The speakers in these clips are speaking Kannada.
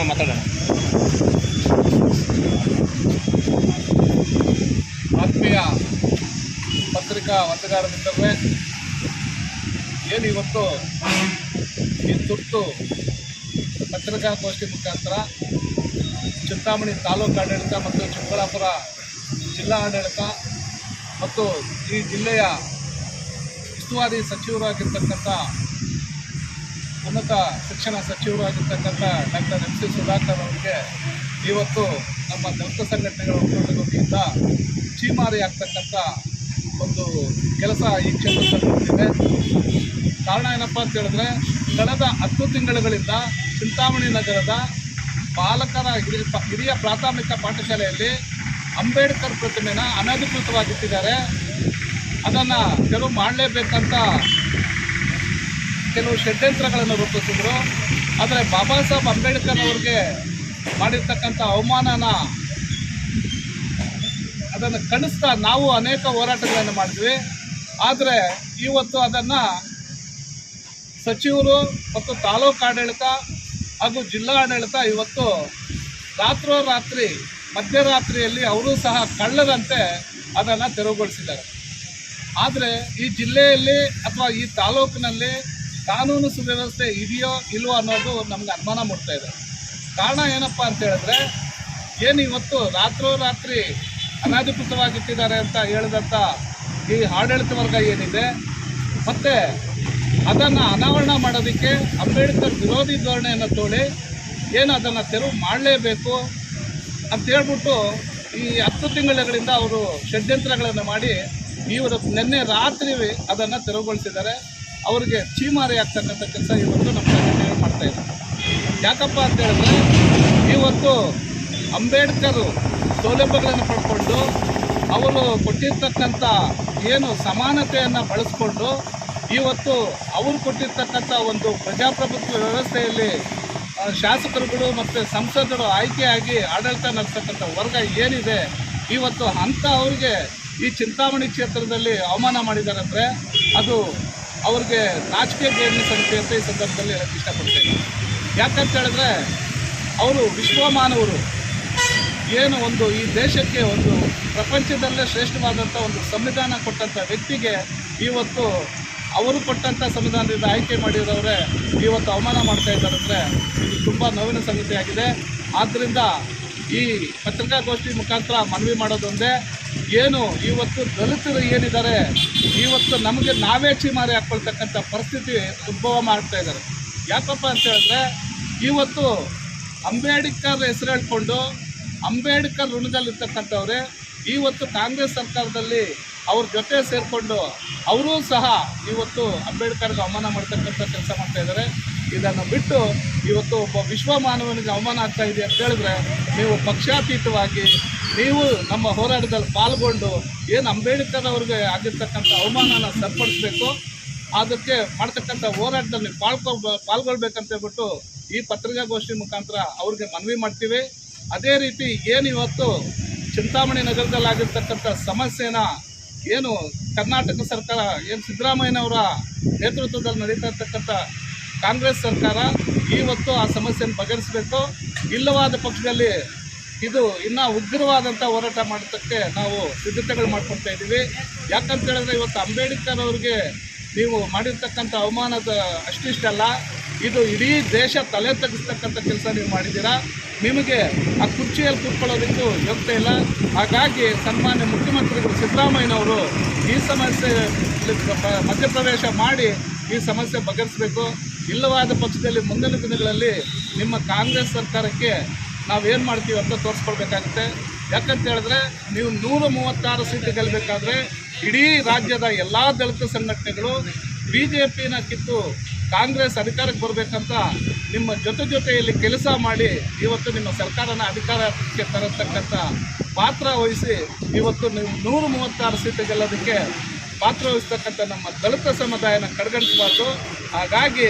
ಹಾಂ ಮಾತಾಡೋಣ. ಆತ್ಮೀಯ ಪತ್ರಿಕಾ ಮಿತ್ರರೇ ಏನು ಇವತ್ತು ಈ ತುರ್ತು ಪತ್ರಿಕಾಗೋಷ್ಠಿ ಮುಖಾಂತರ ಚಿಂತಾಮಣಿ ತಾಲೂಕು ಆಡಳಿತ ಮತ್ತು ಚಿಕ್ಕಬಳ್ಳಾಪುರ ಜಿಲ್ಲಾ ಆಡಳಿತ ಮತ್ತು ಈ ಜಿಲ್ಲೆಯ ಉಸ್ತುವಾರಿ ಸಚಿವರಾಗಿರ್ತಕ್ಕಂಥ ಉನ್ನತ ಶಿಕ್ಷಣ ಸಚಿವರಾಗಿರ್ತಕ್ಕಂಥ ಡಾಕ್ಟರ್ ಎಂ ಸಿ ಸುಧಾಕರ್ ಅವರಿಗೆ ಇವತ್ತು ನಮ್ಮ ದಲಿತ ಸಂಘಟನೆಗಳ ಒಕ್ಕೂಟದಿಂದ ಚೀಮಾರಿ ಆಗ್ತಕ್ಕಂಥ ಒಂದು ಕೆಲಸ ಈ ಕ್ಷೇತ್ರದಲ್ಲಿ ಕಾರಣ ಏನಪ್ಪ ಅಂತ ಹೇಳಿದ್ರೆ, ಕಳೆದ ಹತ್ತು ತಿಂಗಳುಗಳಿಂದ ಚಿಂತಾಮಣಿ ನಗರದ ಬಾಲಕರ ಹಿರಿಯ ಹಿರಿಯ ಪ್ರಾಥಮಿಕ ಪಾಠಶಾಲೆಯಲ್ಲಿ ಅಂಬೇಡ್ಕರ್ ಪ್ರತಿಮೆನ ಅನಧಿಕೃತವಾಗಿಟ್ಟಿದ್ದಾರೆ. ಅದನ್ನು ತೆರವು ಮಾಡಲೇಬೇಕಂತ ಕೆಲವು ಷಡ್ಯಂತ್ರಗಳನ್ನು ರೂಪಿಸಿದ್ರು. ಆದರೆ ಬಾಬಾ ಸಾಹೇಬ್ ಅಂಬೇಡ್ಕರ್ ಅವ್ರಿಗೆ ಮಾಡಿರ್ತಕ್ಕಂಥ ಅವಮಾನನ ಅದನ್ನು ಕಣಿಸ್ತಾ ನಾವು ಅನೇಕ ಹೋರಾಟಗಳನ್ನು ಮಾಡಿದ್ವಿ. ಆದರೆ ಇವತ್ತು ಅದನ್ನು ಸಚಿವರು ಮತ್ತು ತಾಲೂಕು ಆಡಳಿತ ಹಾಗೂ ಜಿಲ್ಲಾ ಆಡಳಿತ ಇವತ್ತು ರಾತ್ರೋರಾತ್ರಿ, ಮಧ್ಯರಾತ್ರಿಯಲ್ಲಿ ಅವರು ಸಹ ಕಳ್ಳದಂತೆ ಅದನ್ನು ತೆರವುಗೊಳಿಸಿದ್ದಾರೆ. ಆದರೆ ಈ ಜಿಲ್ಲೆಯಲ್ಲಿ ಅಥವಾ ಈ ತಾಲೂಕಿನಲ್ಲಿ ಕಾನೂನು ಸುವ್ಯವಸ್ಥೆ ಇದೆಯೋ ಇಲ್ವೋ ಅನ್ನೋದು ನಮ್ಗೆ ಅನುಮಾನ ಮೂಡ್ತಾ ಇದೆ. ಕಾರಣ ಏನಪ್ಪ ಅಂತ ಹೇಳಿದ್ರೆ, ಏನು ಇವತ್ತು ರಾತ್ರೋ ರಾತ್ರೋರಾತ್ರಿ ಅನಧಿಕೃತವಾಗಿಟ್ಟಿದ್ದಾರೆ ಅಂತ ಹೇಳಿದಂಥ ಈ ಆಡಳಿತ ವರ್ಗ ಏನಿದೆ, ಮತ್ತು ಅದನ್ನು ಅನಾವರಣ ಮಾಡೋದಕ್ಕೆ ಅಂಬೇಡ್ಕರ್ ವಿರೋಧಿ ಧೋರಣೆಯನ್ನು ತೋಳಿ ಏನು ಅದನ್ನು ತೆರವು ಮಾಡಲೇಬೇಕು ಅಂತ ಹೇಳ್ಬಿಟ್ಟು ಈ ಹತ್ತು ತಿಂಗಳುಗಳಿಂದ ಅವರು ಷಡ್ಯಂತ್ರಗಳನ್ನು ಮಾಡಿ ಇವರು ನಿನ್ನೆ ರಾತ್ರಿ ಅದನ್ನು ತೆರವುಗೊಳಿಸಿದ್ದಾರೆ. ಅವರಿಗೆ ಚೀಮಾರಿ ಆಗ್ತಕ್ಕಂಥ ಕೆಲಸ ಇವತ್ತು ನಮ್ಮ ಸಂಘಟನೆ ಮಾಡ್ತಾ ಇದ್ದಾರೆ. ಯಾಕಪ್ಪ ಅಂತ ಹೇಳಿದ್ರೆ ಇವತ್ತು ಅಂಬೇಡ್ಕರ್ ಸೌಲಭ್ಯಗಳನ್ನು ಪಡ್ಕೊಂಡು, ಅವರು ಕೊಟ್ಟಿರ್ತಕ್ಕಂಥ ಏನು ಸಮಾನತೆಯನ್ನು ಬಳಸ್ಕೊಂಡು ಇವತ್ತು ಅವರು ಕೊಟ್ಟಿರ್ತಕ್ಕಂಥ ಒಂದು ಪ್ರಜಾಪ್ರಭುತ್ವ ವ್ಯವಸ್ಥೆಯಲ್ಲಿ ಶಾಸಕರುಗಳು ಮತ್ತು ಸಂಸದರು ಆಯ್ಕೆಯಾಗಿ ಆಡಳಿತ ನಡೆಸ್ತಕ್ಕಂಥ ವರ್ಗ ಏನಿದೆ ಇವತ್ತು ಅಂಥ ಅವ್ರಿಗೆ ಈ ಚಿಂತಾಮಣಿ ಕ್ಷೇತ್ರದಲ್ಲಿ ಅವಮಾನ ಮಾಡಿದ್ದಾರೆ ಅಂದರೆ ಅದು ಅವ್ರಿಗೆ ನಾಚಿಕೆ ಸಂಗತಿ ಅಂತ ಈ ಸಂದರ್ಭದಲ್ಲಿ ಹೇಳಕ್ಕೆ ಇಷ್ಟಪಡ್ತೇನೆ. ಯಾಕಂತ ಹೇಳಿದ್ರೆ, ಅವರು ವಿಶ್ವಮಾನವರು. ಏನು ಒಂದು ಈ ದೇಶಕ್ಕೆ ಒಂದು ಪ್ರಪಂಚದಲ್ಲೇ ಶ್ರೇಷ್ಠವಾದಂಥ ಒಂದು ಸಂವಿಧಾನ ಕೊಟ್ಟಂಥ ವ್ಯಕ್ತಿಗೆ ಇವತ್ತು ಅವರು ಕೊಟ್ಟಂಥ ಸಂವಿಧಾನದಿಂದ ಆಯ್ಕೆ ಮಾಡಿದವರೇ ಇವತ್ತು ಅವಮಾನ ಮಾಡ್ತಾ ಇದ್ದಾರೆ ಅಂದರೆ ಇದು ತುಂಬ ನೋವಿನ ಸಂಗತಿಯಾಗಿದೆ. ಆದ್ದರಿಂದ ಈ ಪತ್ರಿಕಾಗೋಷ್ಠಿ ಮುಖಾಂತರ ಮನವಿ ಮಾಡೋದೊಂದೇ ಏನು, ಇವತ್ತು ದಲಿತರು ಏನಿದ್ದಾರೆ, ಇವತ್ತು ನಮಗೆ ನಾವೇ ಚೀಮಾರಿ ಹಾಕ್ಕೊಳ್ತಕ್ಕಂಥ ಪರಿಸ್ಥಿತಿ ಉದ್ಭವ ಮಾಡ್ತಾ ಇದ್ದಾರೆ. ಯಾಕಪ್ಪ ಅಂತ ಹೇಳಿದ್ರೆ, ಇವತ್ತು ಅಂಬೇಡ್ಕರ್ ಹೆಸರು ಹೇಳ್ಕೊಂಡು ಅಂಬೇಡ್ಕರ್ ಋಣದಲ್ಲಿರ್ತಕ್ಕಂಥವ್ರೆ, ಇವತ್ತು ಕಾಂಗ್ರೆಸ್ ಸರ್ಕಾರದಲ್ಲಿ ಅವ್ರ ಜೊತೆ ಸೇರಿಕೊಂಡು ಅವರೂ ಸಹ ಇವತ್ತು ಅಂಬೇಡ್ಕರ್ಗೆ ಅವಮಾನ ಮಾಡ್ತಕ್ಕಂಥ ಕೆಲಸ ಮಾಡ್ತಾ ಇದ್ದಾರೆ. ಇದನ್ನು ಬಿಟ್ಟು ಇವತ್ತು ಒಬ್ಬ ವಿಶ್ವ ಮಾನವನಿಗೆ ಅವಮಾನ ಆಗ್ತಾ ಇದೆ ಅಂತ ಹೇಳಿದ್ರೆ, ನೀವು ಪಕ್ಷಾತೀತವಾಗಿ ನೀವು ನಮ್ಮ ಹೋರಾಟದಲ್ಲಿ ಪಾಲ್ಗೊಂಡು ಏನು ಅಂಬೇಡ್ಕರ್ ಅವ್ರಿಗೆ ಆಗಿರ್ತಕ್ಕಂಥ ಅವಮಾನನ ಸರಿಪಡಿಸ್ಬೇಕು, ಅದಕ್ಕೆ ಮಾಡ್ತಕ್ಕಂಥ ಹೋರಾಟದಲ್ಲಿ ಪಾಲ್ಕೊ, ಪಾಲ್ಗೊಳ್ಬೇಕಂತ ಹೇಳ್ಬಿಟ್ಟು ಈ ಪತ್ರಿಕಾಗೋಷ್ಠಿ ಮುಖಾಂತರ ಅವ್ರಿಗೆ ಮನವಿ ಮಾಡ್ತೀವಿ. ಅದೇ ರೀತಿ ಏನು ಇವತ್ತು ಚಿಂತಾಮಣಿ ನಗರದಲ್ಲಿ ಆಗಿರ್ತಕ್ಕಂಥ ಸಮಸ್ಯೆನ ಏನು ಕರ್ನಾಟಕ ಸರ್ಕಾರ, ಏನು ಸಿದ್ದರಾಮಯ್ಯನವರ ನೇತೃತ್ವದಲ್ಲಿ ನಡೀತಾ ಇರ್ತಕ್ಕಂಥ ಕಾಂಗ್ರೆಸ್ ಸರ್ಕಾರ ಇವತ್ತು ಆ ಸಮಸ್ಯೆಯನ್ನು ಬಗೆಹರಿಸಬೇಕು. ಇಲ್ಲವಾದ ಪಕ್ಷದಲ್ಲಿ ಇದು ಇನ್ನೂ ಉಗ್ರವಾದಂಥ ಹೋರಾಟ ಮಾಡೋದಕ್ಕೆ ನಾವು ಸಿದ್ಧತೆಗಳು ಮಾಡ್ಕೊಳ್ತಾ ಇದ್ದೀವಿ. ಯಾಕಂತ ಹೇಳಿದ್ರೆ ಇವತ್ತು ಅಂಬೇಡ್ಕರ್ ಅವ್ರಿಗೆ ನೀವು ಮಾಡಿರ್ತಕ್ಕಂಥ ಅವಮಾನದ ಅಷ್ಟಿಷ್ಟಲ್ಲ. ಇದು ಇಡೀ ದೇಶ ತಲೆ ತಗ್ಗಿಸ್ತಕ್ಕಂಥ ಕೆಲಸ ನೀವು ಮಾಡಿದ್ದೀರಾ? ನಿಮಗೆ ಆ ಕುರ್ಚಿಯಲ್ಲಿ ಕೂತ್ಕೊಳ್ಳೋದಕ್ಕೂ ಯೋಗ್ಯತೆ ಇಲ್ಲ. ಹಾಗಾಗಿ ಸನ್ಮಾನ್ಯ ಮುಖ್ಯಮಂತ್ರಿಗಳು ಸಿದ್ದರಾಮಯ್ಯನವರು ಈ ಸಮಸ್ಯೆ ಮಧ್ಯಪ್ರವೇಶ ಮಾಡಿ ಈ ಸಮಸ್ಯೆ ಬಗೆಹರಿಸಬೇಕು. ಇಲ್ಲವಾದ ಪಕ್ಷದಲ್ಲಿ ಮುಂದಿನ ದಿನಗಳಲ್ಲಿ ನಿಮ್ಮ ಕಾಂಗ್ರೆಸ್ ಸರ್ಕಾರಕ್ಕೆ ನಾವೇನು ಮಾಡ್ತೀವಿ ಅಂತ ತೋರಿಸ್ಕೊಳ್ಬೇಕಾಗುತ್ತೆ. ಯಾಕಂತ ಹೇಳಿದ್ರೆ, ನೀವು ನೂರ ಮೂವತ್ತಾರು ಸೀಟು ಗೆಲ್ಲಬೇಕಾದ್ರೆ ಇಡೀ ರಾಜ್ಯದ ಎಲ್ಲ ದಲಿತ ಸಂಘಟನೆಗಳು ಬಿ ಜೆ ಪಿನ ಕಿತ್ತು ಕಾಂಗ್ರೆಸ್ ಅಧಿಕಾರಕ್ಕೆ ಬರಬೇಕಂತ ನಿಮ್ಮ ಜೊತೆ ಜೊತೆಯಲ್ಲಿ ಕೆಲಸ ಮಾಡಿ ಇವತ್ತು ನಿಮ್ಮ ಸರ್ಕಾರನ ಅಧಿಕಾರಕ್ಕೆ ತರತಕ್ಕಂಥ ಪಾತ್ರ ವಹಿಸಿ ಇವತ್ತು ನೀವು ನೂರ ಮೂವತ್ತಾರು ಸೀಟು ಗೆಲ್ಲೋದಕ್ಕೆ ಪಾತ್ರ ವಹಿಸ್ತಕ್ಕಂಥ ನಮ್ಮ ದಲಿತ ಸಮುದಾಯನ ಕಡೆಗಣಿಸಬಾರ್ದು ಹಾಗಾಗಿ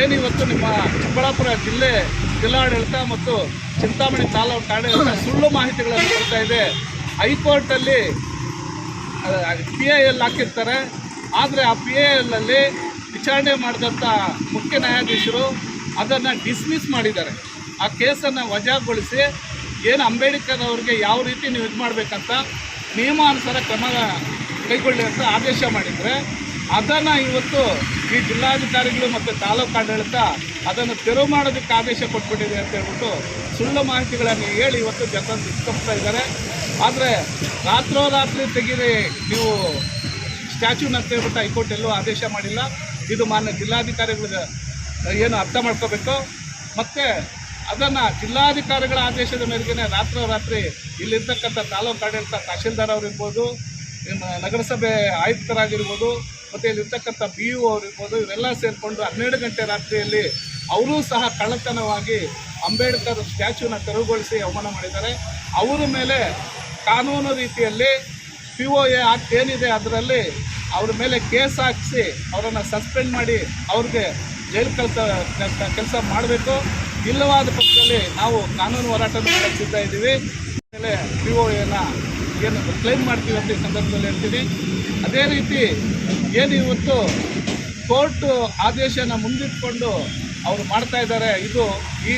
ಏನಿವತ್ತು ನಿಮ್ಮ ಚಿಕ್ಕಬಳ್ಳಾಪುರ ಜಿಲ್ಲೆ ಜಿಲ್ಲಾಡಳಿತ ಮತ್ತು ಚಿಂತಾಮಣಿ ತಾಲೂಕು ಆಡಳಿತ ಸುಳ್ಳು ಮಾಹಿತಿಗಳನ್ನು ಕೊಡ್ತಾ ಇದೆ. ಹೈಕೋರ್ಟಲ್ಲಿ ಪಿ ಎ ಎಲ್ ಹಾಕಿರ್ತಾರೆ. ಆದರೆ ಆ ಪಿ ಐ ಎಲ್ಲಲ್ಲಿ ವಿಚಾರಣೆ ಮಾಡಿದಂಥ ಮುಖ್ಯ ನ್ಯಾಯಾಧೀಶರು ಅದನ್ನು ಡಿಸ್ಮಿಸ್ ಮಾಡಿದ್ದಾರೆ. ಆ ಕೇಸನ್ನು ವಜಾಗೊಳಿಸಿ ಏನು ಅಂಬೇಡ್ಕರ್ ಅವ್ರಿಗೆ ಯಾವ ರೀತಿ ನೀವು ಇದು ಮಾಡಬೇಕಂತ ನಿಯಮಾನುಸಾರ ಕ್ರಮ ಕೈಗೊಳ್ಳಿ ಅಂತ ಆದೇಶ ಮಾಡಿದರೆ ಅದನ್ನು ಇವತ್ತು ಈ ಜಿಲ್ಲಾಧಿಕಾರಿಗಳು ಮತ್ತು ತಾಲೂಕು ಆಡಳಿತ ಅದನ್ನು ತೆರವು ಮಾಡೋದಕ್ಕೆ ಆದೇಶ ಕೊಟ್ಬಿಟ್ಟಿದೆ ಅಂತ ಹೇಳ್ಬಿಟ್ಟು ಸುಳ್ಳು ಮಾಹಿತಿಗಳನ್ನು ಹೇಳಿ ಇವತ್ತು ಜನ ಸಿಕ್ಕಿಸ್ತಾ ಇದ್ದಾರೆ. ಆದರೆ ರಾತ್ರೋರಾತ್ರಿ ತೆಗೀರಿ ನೀವು ಸ್ಟ್ಯಾಚ್ಯೂನ ಹೇಳ್ಬಿಟ್ಟು ಹೈಕೋರ್ಟ್ ಎಲ್ಲೂ ಆದೇಶ ಮಾಡಿಲ್ಲ. ಇದು ಮಾನ್ಯ ಜಿಲ್ಲಾಧಿಕಾರಿಗಳ ಏನು ಅರ್ಥ ಮಾಡ್ಕೋಬೇಕು? ಮತ್ತು ಅದನ್ನು ಜಿಲ್ಲಾಧಿಕಾರಿಗಳ ಆದೇಶದ ಮೇರೆಗೆ ರಾತ್ರೋರಾತ್ರಿ ಇಲ್ಲಿರ್ತಕ್ಕಂಥ ತಾಲೂಕು ಆಡಳಿತ ತಹಶೀಲ್ದಾರ್ ಅವರಿರ್ಬೋದು ನಗರಸಭೆ ಆಯುಕ್ತರಾಗಿರ್ಬೋದು, ಮತ್ತು ಇಲ್ಲಿರ್ತಕ್ಕಂಥ ಬಿ ಯು ಅವರಿರ್ಬೋದು, ಇವರೆಲ್ಲ ಸೇರಿಕೊಂಡು ಹನ್ನೆರಡು ಗಂಟೆ ರಾತ್ರಿಯಲ್ಲಿ ಅವರೂ ಸಹ ಕಳ್ಳತನವಾಗಿ ಅಂಬೇಡ್ಕರ್ ಸ್ಟ್ಯಾಚ್ಯೂನ ತೆರವುಗೊಳಿಸಿ ಅವಮಾನ ಮಾಡಿದ್ದಾರೆ. ಅವರ ಮೇಲೆ ಕಾನೂನು ರೀತಿಯಲ್ಲಿ ಪಿ ಒ ಎ ಆಕ್ಟ್ ಏನಿದೆ ಅದರಲ್ಲಿ ಅವ್ರ ಮೇಲೆ ಕೇಸ್ ಹಾಕಿಸಿ ಅವರನ್ನು ಸಸ್ಪೆಂಡ್ ಮಾಡಿ ಅವ್ರಿಗೆ ಜೈಲು ಕೆಲಸ ಕೆಲಸ ಮಾಡಬೇಕು. ಇಲ್ಲವಾದ ಪಕ್ಷದಲ್ಲಿ ನಾವು ಕಾನೂನು ಹೋರಾಟ ನಡೆಸಿದ್ದಾ ಇದ್ದೀವಿ. ಮೇಲೆ ಪಿ ಒ ಎನ ಏನು ಕ್ಲೈಮ್ ಮಾಡ್ತೀವಿ ಅಂತ ಸಂದರ್ಭದಲ್ಲಿ ಹೇಳ್ತೀನಿ ಅದೇ ರೀತಿ ಏನು ಇವತ್ತು ಕೋರ್ಟ್ ಆದೇಶನ ಮುಂದಿಟ್ಕೊಂಡು ಅವರು ಮಾಡ್ತಾ ಇದ್ದಾರೆ, ಇದು ಈ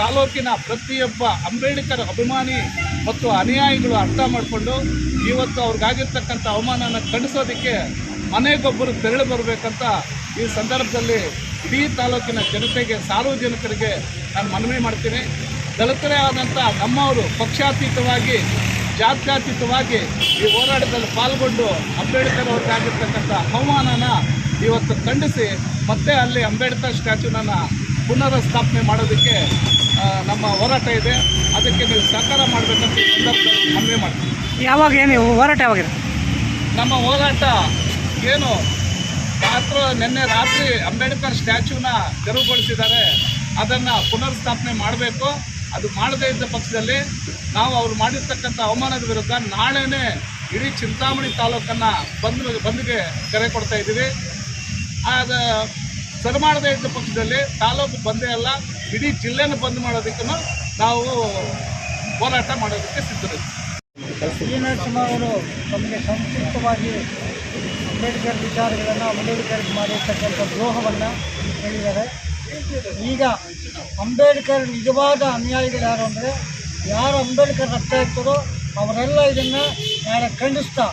ತಾಲೂಕಿನ ಪ್ರತಿಯೊಬ್ಬ ಅಂಬೇಡ್ಕರ್ ಅಭಿಮಾನಿ ಮತ್ತು ಅನುಯಾಯಿಗಳು ಅರ್ಥ ಮಾಡಿಕೊಂಡು ಇವತ್ತು ಅವ್ರಿಗಾಗಿರ್ತಕ್ಕಂಥ ಅವಮಾನನ ಖಂಡಿಸೋದಕ್ಕೆ ಮನೆಗೊಬ್ಬರು ತೆರಳು ಬರಬೇಕಂತ ಈ ಸಂದರ್ಭದಲ್ಲಿ ಇಡೀ ತಾಲೂಕಿನ ಜನತೆಗೆ, ಸಾರ್ವಜನಿಕರಿಗೆ ನಾನು ಮನವಿ ಮಾಡ್ತೀನಿ. ದಲಿತರೇ ಆದಂಥ ನಮ್ಮವರು ಪಕ್ಷಾತೀತವಾಗಿ ಜಾತ್ಯತೀತವಾಗಿ ಈ ಹೋರಾಟದಲ್ಲಿ ಪಾಲ್ಗೊಂಡು ಅಂಬೇಡ್ಕರ್ ಅವ್ರಿಗಾಗಿರ್ತಕ್ಕಂಥ ಅವಮಾನನ ಇವತ್ತು ಖಂಡಿಸಿ ಮತ್ತೆ ಅಲ್ಲಿ ಅಂಬೇಡ್ಕರ್ ಸ್ಟ್ಯಾಚ್ಯೂನ ಪುನರ್ ಸ್ಥಾಪನೆ ಮಾಡೋದಕ್ಕೆ ನಮ್ಮ ಹೋರಾಟ ಇದೆ. ಅದಕ್ಕೆ ನೀವು ಸಹಕಾರ ಮಾಡಬೇಕಂತ ಈ ಸಂದರ್ಭದಲ್ಲಿ ಮನವಿ ಮಾಡ್ತೀವಿ ಯಾವಾಗ ಏನು ಹೋರಾಟ ಯಾವಾಗಿದೆ ನಮ್ಮ ಹೋರಾಟ ಏನು? ರಾತ್ರಿ ನಿನ್ನೆ ರಾತ್ರಿ ಅಂಬೇಡ್ಕರ್ ಸ್ಟ್ಯಾಚ್ಯೂನ ತೆರವುಗೊಳಿಸಿದ್ದಾರೆ. ಅದನ್ನು ಪುನರ್ ಸ್ಥಾಪನೆ ಮಾಡಬೇಕು. ಅದು ಮಾಡದೇ ಇದ್ದ ಪಕ್ಷದಲ್ಲಿ ನಾವು ಅವ್ರು ಮಾಡಿರ್ತಕ್ಕಂಥ ಅವಮಾನದ ವಿರುದ್ಧ ನಾಳೆನೇ ಇಡೀ ಚಿಂತಾಮಣಿ ತಾಲೂಕನ್ನು ಬಂದ್ ಬಂದ್ಗೆ ಕರೆ ಕೊಡ್ತಾ ಇದ್ದೀವಿ. ಆದ ಸರಿ ಮಾಡದೇ ಇದ್ದ ಪಕ್ಷದಲ್ಲಿ ತಾಲೂಕು ಬಂದೇ ಅಲ್ಲ, ಇಡೀ ಜಿಲ್ಲೆನ ಬಂದ್ ಮಾಡೋದಕ್ಕೂ ನಾವು ಹೋರಾಟ ಮಾಡೋದಕ್ಕೆ ಸಿದ್ಧರಿದ್ದೀವಿ. ಈ ನರಸಿಂಹ ಅವರು ತಮಗೆ ಸಂಕ್ಷಿಪ್ತವಾಗಿ ಅಂಬೇಡ್ಕರ್ ವಿಚಾರಗಳನ್ನು ಅಂಬೇಡ್ಕರ್ ಮಾಡಿರ್ತಕ್ಕಂಥ ದ್ರೋಹವನ್ನು ಹೇಳಿದ್ದಾರೆ. ಈಗ ಅಂಬೇಡ್ಕರ್ ನಿಜವಾದ ಅನ್ಯಾಯಿಗಳು ಯಾರು ಅಂದರೆ ಯಾರು ಅಂಬೇಡ್ಕರ್ ರಕ್ತ ಇರ್ತಾರೋ ಅವರೆಲ್ಲ ಇದನ್ನು ಯಾರ ಖಂಡಿಸ್ತಾ?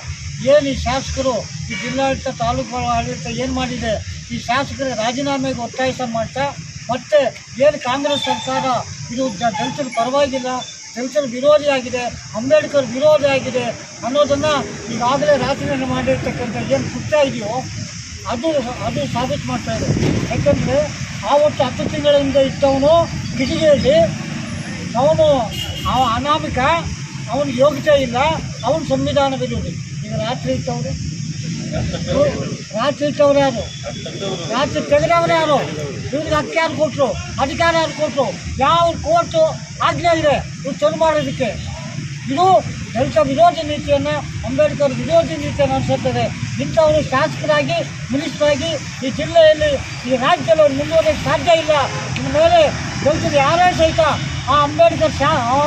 ಏನು ಈ ಶಾಸಕರು ಈ ಜಿಲ್ಲಾಡಳಿತ, ತಾಲೂಕು ಆಡಳಿತ ಏನು ಮಾಡಿದೆ? ಈ ಶಾಸಕರ ರಾಜೀನಾಮೆಗೆ ಒತ್ತಾಯಿಸ ಮಾಡ್ತಾ ಮತ್ತೆ ಏನು ಕಾಂಗ್ರೆಸ್ ಸರ್ಕಾರ ಇದು ದಲಿತರ ಪರವಾಗಿಲ್ಲ, ದಲಿತರ ವಿರೋಧಿಯಾಗಿದೆ ಅಂಬೇಡ್ಕರ್ ವಿರೋಧಿ ಆಗಿದೆ ಅನ್ನೋದನ್ನು ಈಗಾಗಲೇ ರಾಜೀನಾಮೆ ಮಾಡಿರ್ತಕ್ಕಂಥ ಏನು ಕೃತ್ಯ ಇದೆಯೋ ಅದು ಅದು ಸಾಬೀತು ಮಾಡ್ತಾ ಇದೆ. ಯಾಕಂದರೆ ಆವತ್ತು ಹತ್ತು ತಿಂಗಳ ಹಿಂದೆ ಇದ್ದವನು ಕಿಟಕಿಯಲ್ಲಿ ಅವನು ಅವ ಅನಾಮಿಕ ಅವನಿಗೆ ಯೋಗ್ಯತೆ ಇಲ್ಲ, ಅವನು ಸಂವಿಧಾನ ವಿರೋಧಿ ಈಗ ರಾತ್ರಿ ಇಟ್ಟವರು ರಾತ್ರಿ ಇಟ್ಟವ್ರು ಯಾರು? ರಾತ್ರಿ ತೆಗೆದವ್ರು ಯಾರು? ಇವ್ರಿಗೆ ಹಕ್ಕಿ ಯಾರು ಕೊಟ್ಟರು ಅಧಿಕಾರ ಯಾರು ಕೊಟ್ಟರು ಯಾವ ಕೋರ್ಟು ಆಜ್ಞೆ ಇದೆ? ಇವ್ರು ಚಲು ಮಾಡೋದಕ್ಕೆ ಇದು ದಲಿತ ವಿರೋಧಿ ನೀತಿಯನ್ನು, ಅಂಬೇಡ್ಕರ್ ವಿರೋಧಿ ನೀತಿಯನ್ನು ಅನುಸರಿಸ್ತದೆ. ಇಂಥವರು ಶಾಸಕರಾಗಿ, ಮಿನಿಸ್ಟರಾಗಿ ಈ ಜಿಲ್ಲೆಯಲ್ಲಿ ಈ ರಾಜ್ಯದಲ್ಲಿ ಅವ್ರು ಸಾಧ್ಯ ಇಲ್ಲ. ಇನ್ನು ಮೇಲೆ ದಲಿತರು ಯಾರೇ ಸಹಿತ ಆ ಅಂಬೇಡ್ಕರ್ ಶಾ, ಆ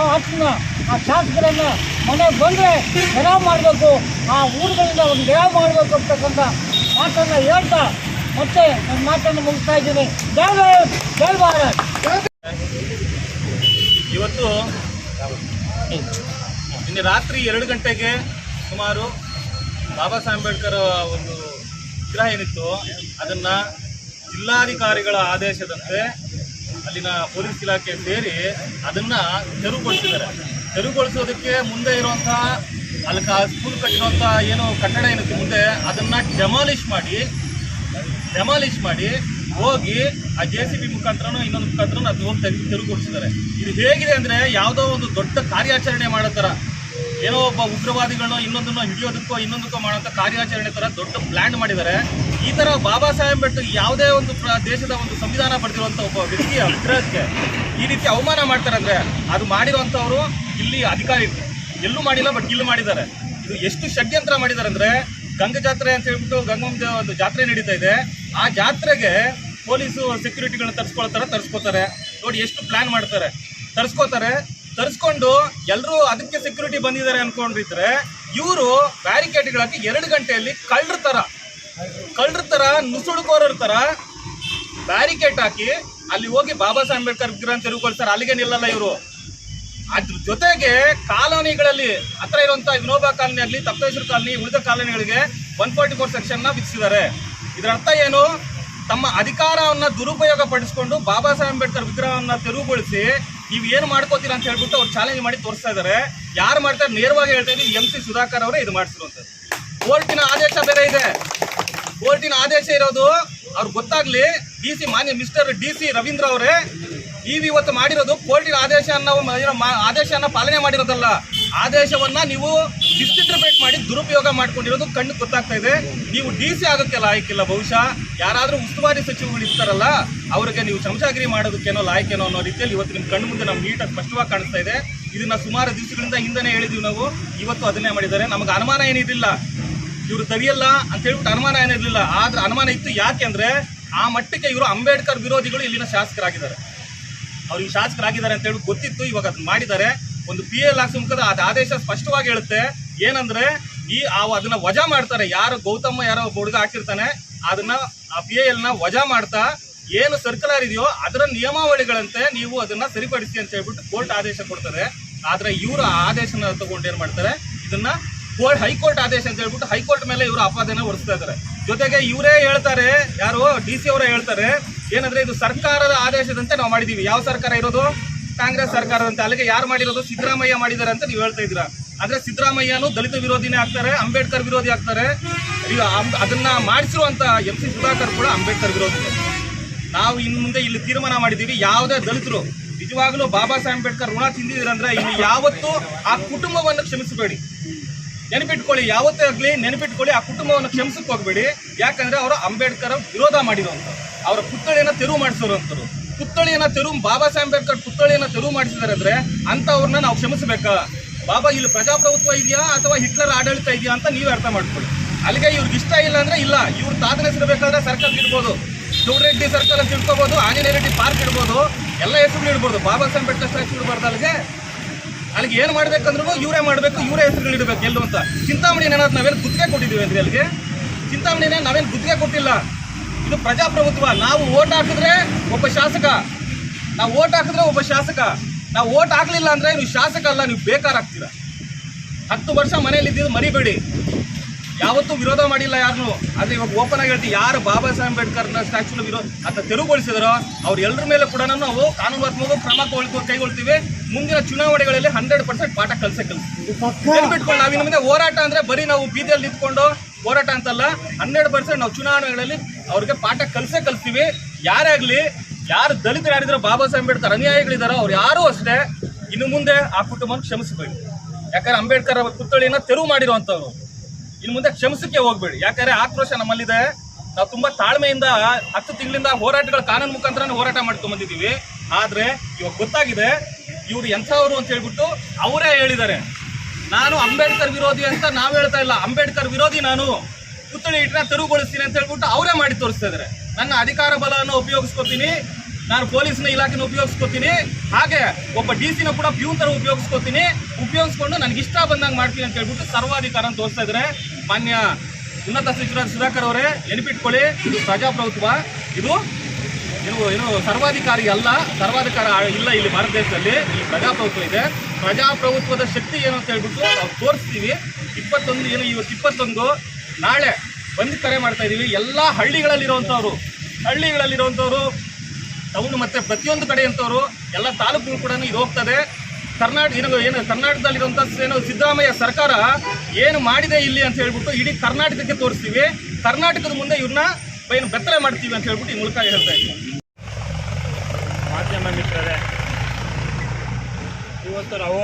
ಆ ಶಾಸಕರನ್ನು ಮನೆಗೆ ಬಂದರೆ ನೆರವು ಮಾಡಬೇಕು, ಆ ಊರುಗಳಿಂದ ಒಂದು ನೆರವು ಮಾಡಬೇಕು ಅಂತಕ್ಕಂಥ ಮಾತನ್ನು ಹೇಳ್ತಾ ಮತ್ತೆ ನನ್ನ ಮಾತನ್ನು ಮುಗಿಸ್ತಾ ಇದ್ದೀನಿ. ಜೈ ಭಾರತ್ ಜೈ ಭಾರತ್. ಇವತ್ತು ನಿನ್ನೆ ರಾತ್ರಿ ಎರಡು ಗಂಟೆಗೆ ಸುಮಾರು ಬಾಬಾ ಸಾಹೇಬ್ ಅಂಬೇಡ್ಕರ್ ಒಂದು ವಿಗ್ರಹ ಏನಿತ್ತು, ಅದನ್ನ ಜಿಲ್ಲಾಧಿಕಾರಿಗಳ ಆದೇಶದಂತೆ ಅಲ್ಲಿನ ಪೊಲೀಸ್ ಇಲಾಖೆ ಸೇರಿ ಅದನ್ನ ತೆರವುಗೊಳಿಸಿದ್ದಾರೆ. ತೆರವುಗೊಳಿಸೋದಕ್ಕೆ ಮುಂದೆ ಇರುವಂತಹ ಅಲ್ಲಿ ಸ್ಕೂಲ್ ಕಟ್ಟಿರುವಂತಹ ಏನು ಕಟ್ಟಡ ಏನಿತ್ತು ಮುಂದೆ, ಅದನ್ನ ಡೆಮಾಲಿಷ್ ಮಾಡಿ ಡೆಮಾಲಿಷ್ ಮಾಡಿ ಹೋಗಿ ಆ ಜೆ ಸಿ ಬಿ ಮುಖಾಂತರನೂ ಇನ್ನೊಂದು ಮುಖಾಂತರ ಅದು ಹೋಗಿ ತೆರವು ತೆರವುಗೊಳಿಸಿದ್ದಾರೆ. ಇದು ಹೇಗಿದೆ ಅಂದ್ರೆ ಯಾವುದೋ ಒಂದು ದೊಡ್ಡ ಕಾರ್ಯಾಚರಣೆ ಮಾಡೋ ಥರ. ಏನೋ ಒಬ್ಬ ಉಗ್ರವಾದಿಗಳನ್ನೋ ಇನ್ನೊಂದನ್ನ ಹಿಡಿಯೋದಕ್ಕೋ ಇನ್ನೊಂದಕ್ಕೋ ಮಾಡೋಂಥ ಕಾರ್ಯಾಚರಣೆ ಥರ ದೊಡ್ಡ ಪ್ಲಾನ್ ಮಾಡಿದ್ದಾರೆ. ಈ ಥರ ಬಾಬಾ ಸಾಹೇಬ್ ಅಂಬೇಡ್ಕರ್ ಯಾವುದೇ ಒಂದು ದೇಶದ ಒಂದು ಸಂವಿಧಾನ ಬರೆದಿರುವಂಥ ಒಬ್ಬ ವ್ಯಕ್ತಿಯ ವಿಗ್ರಹಕ್ಕೆ ಈ ರೀತಿ ಅವಮಾನ ಮಾಡ್ತಾರೆ ಅಂದ್ರೆ ಅದು ಮಾಡಿರುವಂಥವರು ಇಲ್ಲಿ ಅಧಿಕಾರಿ ಎಲ್ಲೂ ಮಾಡಿಲ್ಲ ಬಟ್ ಇಲ್ಲಿ ಮಾಡಿದ್ದಾರೆ. ಇದು ಎಷ್ಟು ಷಡ್ಯಂತ್ರ ಮಾಡಿದ್ದಾರೆ ಅಂದ್ರೆ ಗಂಗ ಜಾತ್ರೆ ಅಂತ ಹೇಳ್ಬಿಟ್ಟು ಗಂಗಮ್ಮ ಒಂದು ಜಾತ್ರೆ ನಡೀತಾ ಇದೆ. ಆ ಜಾತ್ರೆಗೆ ಪೊಲೀಸು ಸೆಕ್ಯೂರಿಟಿಗಳನ್ನ ತರಿಸ್ಕೊಳ್ತಾರೆ ತರಿಸ್ಕೋತಾರೆ. ನೋಡಿ ಎಷ್ಟು ಪ್ಲಾನ್ ಮಾಡ್ತಾರೆ. ತರಿಸ್ಕೋತಾರೆ. ತರಿಸ್ಕೊಂಡು ಎಲ್ಲರೂ ಅದಕ್ಕೆ ಸೆಕ್ಯೂರಿಟಿ ಬಂದಿದ್ದಾರೆ ಅನ್ಕೊಂಡಿದ್ರೆ ಇವರು ಬ್ಯಾರಿಕೇಡ್ಗಳಾಕಿ ಎರಡು ಗಂಟೆಯಲ್ಲಿ ಕಳ್ಳರ ತರ ಕಳ್ಳರ ತರ, ನುಸುಳುಕೋರರ ತರ ಬ್ಯಾರಿಕೇಡ್ ಹಾಕಿ ಅಲ್ಲಿ ಹೋಗಿ ಬಾಬಾ ಸಾಹೇಬ್ ಅಂಬೇಡ್ಕರ್ ವಿಗ್ರಹ ತೆರವುಗೊಳಿಸ್ತಾರೆ. ಅಲ್ಲಿಗೆ ನಿಲ್ಲಲ್ಲ ಇವರು. ಅದ್ರ ಜೊತೆಗೆ ಕಾಲೋನಿಗಳಲ್ಲಿ ಹತ್ರ ಇರುವಂತ ವಿನೋಬಾ ಕಾಲನಿ ಆಗಲಿ ತಪ್ಪೇಶ್ವರ ಕಾಲನಿ, ಉಳಿದ ಕಾಲೋನಿಗಳಿಗೆ ಒನ್ ಫಾರ್ಟಿ ಫೋರ್ ಸೆಕ್ಷನ್ನ ವಿಧಿಸಿದ್ದಾರೆ. ಇದರ ಅರ್ಥ ಏನು? ತಮ್ಮ ಅಧಿಕಾರವನ್ನ ದುರುಪಯೋಗ ಪಡಿಸಿಕೊಂಡು ಬಾಬಾ ಸಾಹೇಬ್ ಅಂಬೇಡ್ಕರ್ ವಿಗ್ರಹವನ್ನ ತೆರವುಗೊಳಿಸಿ ನೀವು ಏನು ಮಾಡ್ಕೋತೀರಾ ಅಂತ ಹೇಳ್ಬಿಟ್ಟು ಅವ್ರು ಚಾಲೆಂಜ್ ಮಾಡಿ ತೋರಿಸ್ತಾ ಇದ್ದಾರೆ. ಯಾರು ಮಾಡ್ತಾರೆ? ನೇರವಾಗಿ ಹೇಳ್ತಾ ಇದ್ದೀವಿ ಎಂ ಸಿ ಸುಧಾಕರ್ ಅವರೇ ಇದು ಮಾಡಿಸಿರುವಂಥದ್ದು. ಕೋರ್ಟಿನ ಆದೇಶ ಬೇರೆ ಇದೆ. ಕೋರ್ಟಿನ ಆದೇಶ ಇರೋದು, ಅವ್ರು ಗೊತ್ತಾಗ್ಲಿ, ಡಿ ಸಿ ಮಾನ್ಯ ಮಿಸ್ಟರ್ ಡಿ ಸಿ ರವೀಂದ್ರ ಅವರೇ, ನೀವು ಇವತ್ತು ಮಾಡಿರೋದು ಕೋರ್ಟಿನ ಆದೇಶನ ಮಾ- ಆದೇಶನ ಪಾಲನೆ ಮಾಡಿರೋದಲ್ಲ. ಆದೇಶವನ್ನ ನೀವು ಡಿಸ್ಟ್ರಿಬ್ಯೂಟ್ ಮಾಡಿ ದುರುಪಯೋಗ ಮಾಡ್ಕೊಂಡಿರೋದು ಕಣ್ಣು ಗೊತ್ತಾಗ್ತಾ ಇದೆ. ನೀವು ಡಿ ಸಿ ಆಗೋಕ್ಕೆ ಲಾಯಕ್ಕಿಲ್ಲ ಬಹುಶಃ. ಯಾರಾದರೂ ಉಸ್ತುವಾರಿ ಸಚಿವಗಳು ಇರ್ತಾರಲ್ಲ, ಅವರಿಗೆ ನೀವು ಚಮಚಾಗಿರಿ ಮಾಡೋದಕ್ಕೇನೋ ಲಾಯಕ್ಕೇನೋ ಅನ್ನೋ ರೀತಿಯಲ್ಲಿ ಇವತ್ತು ನಿಮ್ಮ ಕಣ್ಣು ಮುಂದೆ ನಮ್ಗೆ ನೀಟಾಗಿ ಸ್ಪಷ್ಟವಾಗಿ ಕಾಣಿಸ್ತಾ ಇದೆ. ಇದನ್ನ ಸುಮಾರು ದಿವಸಗಳಿಂದ ಹಿಂದೆನೇ ಹೇಳಿದ್ವಿ ನಾವು. ಇವತ್ತು ಅದನ್ನೇ ಮಾಡಿದ್ದಾರೆ. ನಮಗೆ ಅನುಮಾನ ಏನಿರಲಿಲ್ಲ ಇವರು ಸರಿಯಲ್ಲ ಅಂತ ಹೇಳ್ಬಿಟ್ಟು ಅನುಮಾನ ಏನಿರಲಿಲ್ಲ. ಆದ್ರೆ ಅನುಮಾನ ಇತ್ತು ಯಾಕೆ ಅಂದ್ರೆ ಆ ಮಟ್ಟಕ್ಕೆ ಇವರು ಅಂಬೇಡ್ಕರ್ ವಿರೋಧಿಗಳು ಇಲ್ಲಿನ ಶಾಸಕರಾಗಿದ್ದಾರೆ. ಅವ್ರಿಗೆ ಶಾಸಕರಾಗಿದ್ದಾರೆ ಅಂತ ಹೇಳಿ ಗೊತ್ತಿತ್ತು. ಇವಾಗ ಅದನ್ನ ಮಾಡಿದ್ದಾರೆ. ಒಂದು ಪಿ ಎಲ್ ಹಾಕ್ಸೋ ಮುಖದ ಅದು ಆದೇಶ ಸ್ಪಷ್ಟವಾಗಿ ಹೇಳುತ್ತೆ. ಏನಂದ್ರೆ, ಈ ಆ ಅದನ್ನ ವಜಾ ಮಾಡ್ತಾರೆ. ಯಾರು ಗೌತಮ, ಯಾರೋ ಒಬ್ಬ ಹುಡುಗ ಹಾಕಿರ್ತಾನೆ, ಅದನ್ನ ಆ ಪಿ ಎಲ್ನ ವಜಾ ಮಾಡ್ತಾ ಏನು ಸರ್ಕುಲರ್ ಇದೆಯೋ ಅದರ ನಿಯಮಾವಳಿಗಳಂತೆ ನೀವು ಅದನ್ನ ಸರಿಪಡಿಸಿ ಅಂತ ಹೇಳ್ಬಿಟ್ಟು ಕೋರ್ಟ್ ಆದೇಶ ಕೊಡ್ತಾರೆ. ಆದ್ರೆ ಇವರು ಆ ಆದೇಶನ ತಗೊಂಡು ಏನ್ ಮಾಡ್ತಾರೆ? ಇದನ್ನ ಕೋರ್ಟ್ ಹೈಕೋರ್ಟ್ ಆದೇಶ ಅಂತ ಹೇಳ್ಬಿಟ್ಟು ಹೈಕೋರ್ಟ್ ಮೇಲೆ ಇವರು ಅಪಾದನ ಹೊರಿಸ್ತಾ ಇದ್ದಾರೆ ಜೊತೆಗೆ ಇವರೇ ಹೇಳ್ತಾರೆ, ಯಾರು ಡಿ ಸಿ ಅವರೇ ಹೇಳ್ತಾರೆ, ಏನಂದ್ರೆ ಇದು ಸರ್ಕಾರದ ಆದೇಶದಂತೆ ನಾವು ಮಾಡಿದೀವಿ. ಯಾವ ಸರ್ಕಾರ ಇರೋದು? ಕಾಂಗ್ರೆಸ್ ಸರ್ಕಾರದಂತೆ, ಅಲ್ಲಿಗೆ ಯಾರು ಮಾಡಿರೋದು? ಸಿದ್ದರಾಮಯ್ಯ ಮಾಡಿದ್ದಾರೆ ಅಂತ ನೀವು ಹೇಳ್ತಾ ಇದ್ದೀರಾ? ಅಂದ್ರೆ ಸಿದ್ದರಾಮಯ್ಯನು ದಲಿತ ವಿರೋಧಿನೇ ಆಗ್ತಾರೆ, ಅಂಬೇಡ್ಕರ್ ವಿರೋಧಿ ಆಗ್ತಾರೆ. ಈಗ ಅದನ್ನ ಮಾಡಿಸಿರುವಂತ ಎಂ ಸಿ ಸುಧಾಕರ್ ಕೂಡ ಅಂಬೇಡ್ಕರ್ ವಿರೋಧಿ. ನಾವು ಇನ್ನು ಮುಂದೆ ಇಲ್ಲಿ ತೀರ್ಮಾನ ಮಾಡಿದ್ದೀವಿ, ಯಾವುದೇ ದಲಿತರು, ನಿಜವಾಗ್ಲೂ ಬಾಬಾ ಸಾಹೇಬ್ ಅಂಬೇಡ್ಕರ್ ಋಣ ತಿಂದಿದ್ದೀರಂದ್ರೆ ಇಲ್ಲಿ ಯಾವತ್ತೂ ಆ ಕುಟುಂಬವನ್ನು ಕ್ಷಮಿಸಬೇಡಿ. ನೆನಪಿಟ್ಕೊಳ್ಳಿ, ಯಾವತ್ತೇ ಆಗಲಿ ನೆನಪಿಟ್ಕೊಳ್ಳಿ, ಆ ಕುಟುಂಬವನ್ನು ಕ್ಷಮಿಸಕ್ಕೆ ಹೋಗಬೇಡಿ. ಯಾಕಂದ್ರೆ ಅವರು ಅಂಬೇಡ್ಕರ್ ವಿರೋಧ ಮಾಡಿರುವಂತ ಅವರ ಪುತ್ಥಳಿಯನ್ನ ತೆರವು ಮಾಡಿಸಿರುವಂತರು ಪುತ್ಥಳಿಯನ್ನ ತೆರು, ಬಾಬಾ ಸಾಹೇಬ್ ಅಂಬೇಡ್ಕರ್ ಪುತ್ಥಳಿಯನ್ನ ತೆರವು ಮಾಡಿಸಿದಾರೆ ಅಂದ್ರೆ ಅಂತವ್ರನ್ನ ನಾವು ಕ್ಷಮಿಸಬೇಕಾ? ಬಾಬಾ, ಇಲ್ಲಿ ಪ್ರಜಾಪ್ರಭುತ್ವ ಇದೆಯಾ ಅಥವಾ ಹಿಟ್ಲರ್ ಆಡಳಿತ ಇದೆಯಾ ಅಂತ ನೀವೇ ಅರ್ಥ ಮಾಡ್ಕೊಳ್ಳಿ. ಅಲ್ಲಿಗೆ ಇವ್ರಿಗೆ ಇಷ್ಟ ಇಲ್ಲ ಅಂದ್ರೆ ಇಲ್ಲ. ಇವ್ರ ತಾತನ ಹೆಸರು ಬೇಕಾದ್ರೆ ಸರ್ಕಲ್ ಇಡ್ಬೋದು. ಶಿವರೆಡ್ಡಿ ಸರ್ಕಲ್ ಅಂತ ಇಟ್ಕೋಬಹುದು ಆಂಜನೇಯ ರೆಡ್ಡಿ ಪಾರ್ಕ್ ಇಡ್ಬೋದು, ಎಲ್ಲ ಹೆಸರುಗಳು ಇಡ್ಬೋದು. ಬಾಬಾ ಸಾಹೇಬ್ ಅಂಬೇಡ್ಕರ್ ಸ್ಟ್ಯಾಚ್ಯೂ ಇಡಬಾರ್ದು ಅಲ್ಲಿಗೆ. ಅಲ್ಲಿಗೆ ಏನು ಮಾಡ್ಬೇಕಂದ್ರೂ ಇವರೇ ಮಾಡಬೇಕು, ಇವರೇ ಹೆಸರುಗಳು ಇಡಬೇಕು. ಎಲ್ಲೂ ಅಂತ. ಚಿಂತಾಮಣಿ ಏನಾದ್ರು ನಾವೇನು ಗುತ್ತಿಗೆ ಕೊಟ್ಟಿದ್ದೀವಿ ಅಂದ್ರೆ ಅಲ್ಲಿಗೆ? ಚಿಂತಾಮಣಿನ ನಾವೇನು ಗುತ್ತಿಗೆ ಕೊಟ್ಟಿಲ್ಲ. ಇದು ಪ್ರಜಾಪ್ರಭುತ್ವ. ನಾವು ಓಟ್ ಹಾಕಿದ್ರೆ ಒಬ್ಬ ಶಾಸಕ ನಾವು ಓಟ್ ಹಾಕಿದ್ರೆ ಒಬ್ಬ ಶಾಸಕ. ನಾವು ಓಟ್ ಹಾಕಲಿಲ್ಲ ಅಂದ್ರೆ ನೀವು ಶಾಸಕ ಅಲ್ಲ ನೀವು ಬೇಕಾರ ಆಗ್ತೀರಾ? ಹತ್ತು ವರ್ಷ ಮನೆಯಲ್ಲಿ ಇದ್ದಿದ್ದು ಮರಿಬೇಡಿ. ಯಾವತ್ತೂ ವಿರೋಧ ಮಾಡಿಲ್ಲ ಯಾರನ್ನು ಆದರೆ ಇವಾಗ ಓಪನ್ ಆಗಿ ಹೇಳ್ತೀವಿ ಯಾರು ಬಾಬಾ ಸಾಹೇಬ್ ಅಂಬೇಡ್ಕರ್ನ ಸ್ಟ್ಯಾಚ್ಯೂನ ವಿರೋಧ ಅಂತ ತೆರವುಗೊಳಿಸಿದಾರೋ ಅವ್ರ ಎಲ್ಲರ ಮೇಲೆ ಕೂಡ ನಾವು ಕಾನೂನಾತ್ಮಕ ಕ್ರಮ ಕೈಗೊಳ್ತೀವಿ. ಮುಂದಿನ ಚುನಾವಣೆಗಳಲ್ಲಿ ಹಂಡ್ರೆಡ್ ಪರ್ಸೆಂಟ್ ಪಾಠ ಕಲ್ಸೇ ಕಲಿಸ್ತೀವಿ ನಾವಿನ ನಾವು ಮುಂದೆ ಹೋರಾಟ ಅಂದ್ರೆ ಬರೀ ನಾವು ಬೀದಿಯಲ್ಲಿ ನಿಂತ್ಕೊಂಡು ಹೋರಾಟ ಅಂತಲ್ಲ, ಹನ್ನೆರಡು ಪರ್ಸೆಂಟ್ ನಾವು ಚುನಾವಣೆಗಳಲ್ಲಿ ಅವ್ರಿಗೆ ಪಾಠ ಕಲಿಸೇ ಕಲ್ತೀವಿ ಯಾರೇ ಆಗಲಿ, ಯಾರು ದಲಿತರು ಯಾರಿದ್ರು ಬಾಬಾ ಸಾಹೇಬ್ ಅಂಬೇಡ್ಕರ್ ಅನುಯಾಯಿಗಳಿದಾರೋ, ಅವ್ರು ಯಾರೂ ಅಷ್ಟೇ. ಇನ್ನು ಮುಂದೆ ಆ ಕುಟುಂಬವನ್ನು ಕ್ಷಮಿಸಬೇಡಿ. ಯಾಕಂದ್ರೆ ಅಂಬೇಡ್ಕರ್ ಅವರ ಪುತ್ಥಳಿಯನ್ನ ತೆರವು ಮಾಡಿರುವಂಥವ್ರು. ಇನ್ನು ಮುಂದೆ ಕ್ಷಮಿಸಕ್ಕೆ ಹೋಗ್ಬೇಡಿ. ಯಾಕಂದ್ರೆ ಆಕ್ರೋಶ ನಮ್ಮಲ್ಲಿದೆ. ನಾವು ತುಂಬಾ ತಾಳ್ಮೆಯಿಂದ ಹತ್ತು ತಿಂಗಳಿಂದ ಹೋರಾಟಗಳ ಕಾನೂನು ಮುಖಾಂತರ ಹೋರಾಟ ಮಾಡ್ಕೊಂಡ್ ಬಂದಿದ್ದೀವಿ. ಆದ್ರೆ ಇವಾಗ ಗೊತ್ತಾಗಿದೆ, ಇವರು ಎಂಥವ್ರು ಅಂತ ಹೇಳ್ಬಿಟ್ಟು ಅವರೇ ಹೇಳಿದ್ದಾರೆ. ನಾನು ಅಂಬೇಡ್ಕರ್ ವಿರೋಧಿ ಅಂತ ನಾವು ಹೇಳ್ತಾ ಇಲ್ಲ. ಅಂಬೇಡ್ಕರ್ ವಿರೋಧಿ ನಾನು ಪುತ್ಥಳಿ ಇಟ್ಟರೆ ತೆರವುಗೊಳಿಸ್ತೀನಿ ಅಂತ ಹೇಳ್ಬಿಟ್ಟು ಅವರೇ ಮಾಡಿ ತೋರಿಸ್ತಾ ಇದ್ದಾರೆ ನನ್ನ ಅಧಿಕಾರ ಬಲವನ್ನು ಉಪಯೋಗಿಸ್ಕೊತೀನಿ. ನಾನು ಪೊಲೀಸ್ನ ಇಲಾಖೆನ ಉಪಯೋಗಿಸ್ಕೊತೀನಿ. ಹಾಗೆ ಒಬ್ಬ ಡಿ ಸಿನ ಕೂಡ ಪ್ಯೂನ್ ತರ ಉಪಯೋಗಿಸ್ಕೊತೀನಿ. ಉಪಯೋಗಿಸ್ಕೊಂಡು ನನಗೆ ಇಷ್ಟ ಬಂದಂಗೆ ಮಾಡ್ತೀನಿ ಅಂತ ಹೇಳ್ಬಿಟ್ಟು ಸರ್ವಾಧಿಕಾರ ತೋರಿಸ್ತಾ ಇದ್ದಾರೆ ಮಾನ್ಯ ಉನ್ನತ ಸಚಿವರಾದ ಸುಧಾಕರ್ ಅವರೇ, ನೆನಪಿಟ್ಕೊಳ್ಳಿ ಇದು ಪ್ರಜಾಪ್ರಭುತ್ವ, ಇದು ಏನು ಏನು ಸರ್ವಾಧಿಕಾರಿ ಅಲ್ಲ, ಸರ್ವಾಧಿಕಾರ ಇಲ್ಲ ಇಲ್ಲಿ ಭಾರತ ದೇಶದಲ್ಲಿ. ಇಲ್ಲಿ ಪ್ರಜಾಪ್ರಭುತ್ವ ಇದೆ. ಪ್ರಜಾಪ್ರಭುತ್ವದ ಶಕ್ತಿ ಏನು ಅಂತ ಹೇಳ್ಬಿಟ್ಟು ನಾವು ತೋರಿಸ್ತೀವಿ. ಇಪ್ಪತ್ತೊಂದು ಏನು, ಇವತ್ತು ಇಪ್ಪತ್ತೊಂದು. ನಾಳೆ ಬಂದು ಕರೆ ಮಾಡ್ತಾ ಇದೀವಿ ಎಲ್ಲ ಹಳ್ಳಿಗಳಲ್ಲಿರುವಂಥವ್ರು ಹಳ್ಳಿಗಳಲ್ಲಿರುವಂಥವ್ರು ಟೌನ್ ಮತ್ತೆ ಪ್ರತಿಯೊಂದು ಕಡೆ ಅಂತವರು ಎಲ್ಲ ತಾಲೂಕುಗಳು ಕೂಡ ಇದು ಹೋಗ್ತದೆ. ಕರ್ನಾಟಕ ಏನು ಏನು, ಕರ್ನಾಟಕದಲ್ಲಿರುವಂಥ ಏನು ಸಿದ್ದರಾಮಯ್ಯ ಸರ್ಕಾರ ಏನು ಮಾಡಿದೆ ಇಲ್ಲಿ ಅಂತ ಹೇಳ್ಬಿಟ್ಟು ಇಡೀ ಕರ್ನಾಟಕಕ್ಕೆ ತೋರಿಸ್ತೀವಿ. ಕರ್ನಾಟಕದ ಮುಂದೆ ಇವ್ರನ್ನ ಏನು ಬೆತ್ತಲೆ ಮಾಡ್ತೀವಿ ಅಂತ ಹೇಳ್ಬಿಟ್ಟು ಈ ಮೂಲಕ ಹೇಳ್ತಾ ಇದ್ದೀವಿ ಮಿತ್ರರೇ, ಇವತ್ತು ನಾವು